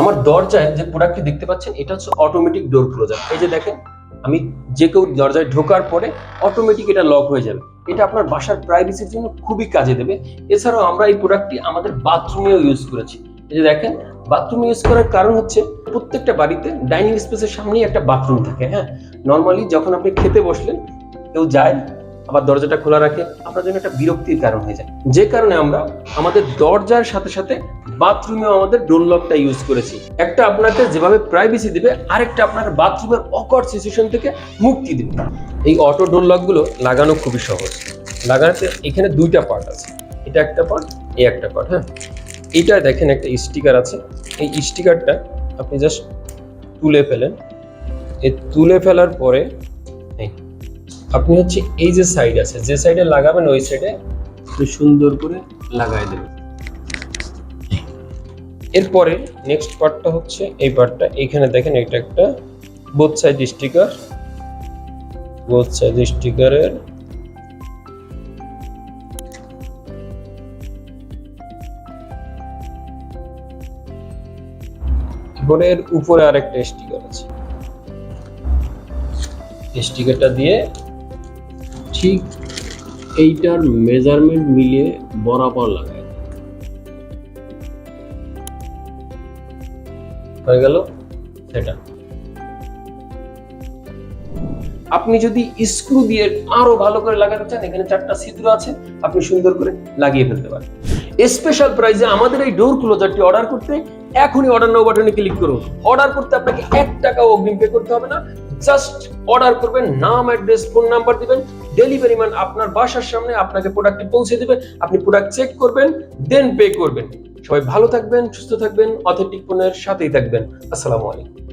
আমার দরজায় যে প্রোডাক্টটি দেখতে পাচ্ছেন, এটা হচ্ছে অটোমেটিক ডোর ক্লোজার এই যে দেখেন, আমি যে কেউ দরজায় ঢোকার পরে অটোমেটিক এটা লক হয়ে যাবে। এটা আপনার বাসার প্রাইভেসির জন্য খুবই কাজে দেবে। এছাড়াও আমরা এই প্রোডাক্টটি আমাদের বাথরুমেও ইউজ করেছি। এই যে দেখেন বাথরুমে ইউজ করার কারণ হচ্ছে প্রত্যেকটা বাড়িতে ডাইনিং স্পেসের সামনেই একটা বাথরুম থাকে হ্যাঁ? নর্মালি যখন আপনি খেতে বসলেন, কেউ যায়, আবার দরজাটা খোলা রাখে, আপনার জন্য একটা বিরক্তির কারণ হয়ে যায়। যে কারণে আমরা আমাদের দরজার সাথে সাথে বাথরুমেও আমাদের ডোর লকটা ইউজ করেছি। একটা আপনাকে যেভাবে প্রাইভেসি দিবে, আরেকটা আপনার বাথরুমের অকওয়ার্ড সিচুয়েশন থেকে মুক্তি দিবে। এই অটো ডোর লকগুলো লাগানো খুবই সহজ। লাগানোতে এখানে দুইটা পার্ট আছে। এটা একটা পার্ট এই একটা পার্ট হ্যাঁ? এটা দেখেন একটা স্টিকার আছে। এই স্টিকারটা আপনি জাস্ট তুলে ফেলেন। এই তুলে ফেলার পরে আপনি হচ্ছে এই যে সাইড আছে, যে সাইডে লাগাবেন, ওই সাইডে সুন্দর করে লাগাই দেবেন। এরপরে নেক্সট পার্টটা হচ্ছে, এই পার্টটা এইখানে দেখেন এটা একটা both side sticker both side স্টিকারের এরপরে এর উপরে আরেকটা স্টিকার আছে। স্টিকারটা দিয়ে ঠিক এইটার মেজারমেন্ট মিলিয়ে বরাবর লাগাই হয়ে গেল সেটা। আপনি যদি স্ক্রু দিয়ে আরও ভালো করে লাগাতে চান, এখানে চারটা ছিদ্র আছে, আপনি সুন্দর করে লাগিয়ে ফেলতে পারেন। স্পেশাল প্রাইসে আমাদের এই ডোর ক্লোজারটি অর্ডার করতে এখনই অর্ডার নাও বাটনে ক্লিক করুন। অর্ডার করতে আপনাকে এক টাকাও অগ্রিম পে করতে হবে না। জাস্ট অর্ডার করবেন, নাম অ্যাড্রেস ফোন নাম্বার দিবেন ডেলিভারি ম্যান আপনার বাসার সামনে আপনাকে প্রোডাক্টটি পৌঁছে দেবে। আপনি প্রোডাক্ট চেক করবেন দেন পে করবেন। সবাই ভালো থাকবেন সুস্থ থাকবেন অথেন্টিক পণ্যের সাথেই থাকবেন। আসসালামু আলাইকুম।